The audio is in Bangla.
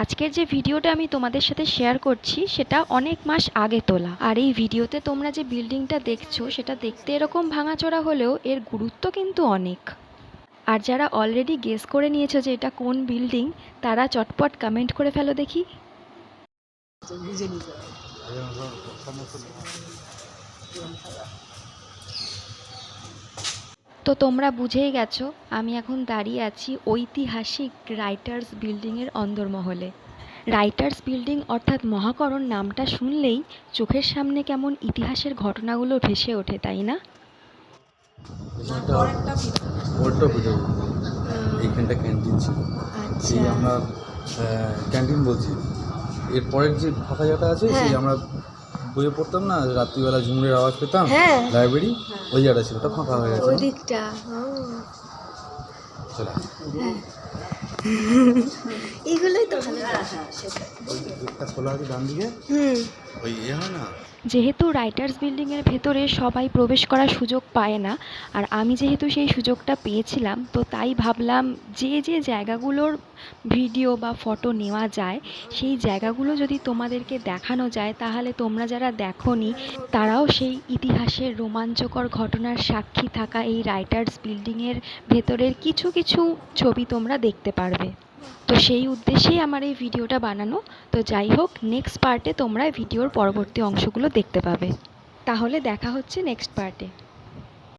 আজকের যে ভিডিওটা আমি তোমাদের সাথে শেয়ার করছি, সেটা অনেক মাস আগে তোলা। আর এই ভিডিওতে তোমরা যে বিল্ডিংটা দেখছ, সেটা দেখতে এরকম ভাঙাচোরা হলেও এর গুরুত্ব কিন্তু অনেক। আর যারা অলরেডি গেস করে নিয়েছো যে এটা কোন বিল্ডিং তারা চটপট কমেন্ট করে ফেলো দেখি। তো তোমরা বুঝেই গেছো আমি এখন দাঁড়িয়ে আছি ঐতিহাসিক রাইটার্স বিল্ডিংয়ের অন্দরমহলে। রাইটার্স বিল্ডিং অর্থাৎ মহাকরণ নামটা শুনলেই চোখের সামনে কেমন ইতিহাসের ঘটনাগুলো ভেসে ওঠে তাই না? এইখানটা ক্যান্টিন ছিল। আচ্ছা। আমরা ক্যান্টিন বলছি। এর পরের যে ফাঁকা জায়গাটা আছে সেই হ্যাঁ। আমরা বইয়ে পড়তাম না রাত্রিবেলা ঝুমুরের আওয়াজ পেতাম হ্যাঁ। লাইব্রেরি ওই জায়গাটা ছিল ওটা ফাঁকা হয়ে গেছে। ওই দিকটা চলে। এগুলোই তো ভালো খোলা আছে ডান দিকে? হুম। ওই এ হয় না? যেহেতু রাইটার্স বিল্ডিংয়ের ভেতরে সবাই প্রবেশ করার সুযোগ পায় না, আর আমি যেহেতু সেই সুযোগটা পেয়েছিলাম, তো তাই ভাবলাম যে যে জায়গাগুলোর ভিডিও বা ফটো নেওয়া যায়, সেই জায়গাগুলো যদি তোমাদেরকে দেখানো যায়, তাহলে তোমরা যারা দেখোনি, তারাও সেই ইতিহাসের রোমাঞ্চকর ঘটনার সাক্ষী থাকা এই রাইটার্স বিল্ডিংয়ের ভেতরের কিছু কিছু ছবি তোমরা দেখতে পারবে। তো সেই উদ্দেশ্যেই আমার এই ভিডিওটা বানানো। তো যাই হোক নেক্সট পার্টে তোমরা ভিডিওর পরবর্তী অংশগুলো দেখতে পাবে। তাহলে দেখা হচ্ছে নেক্সট পার্টে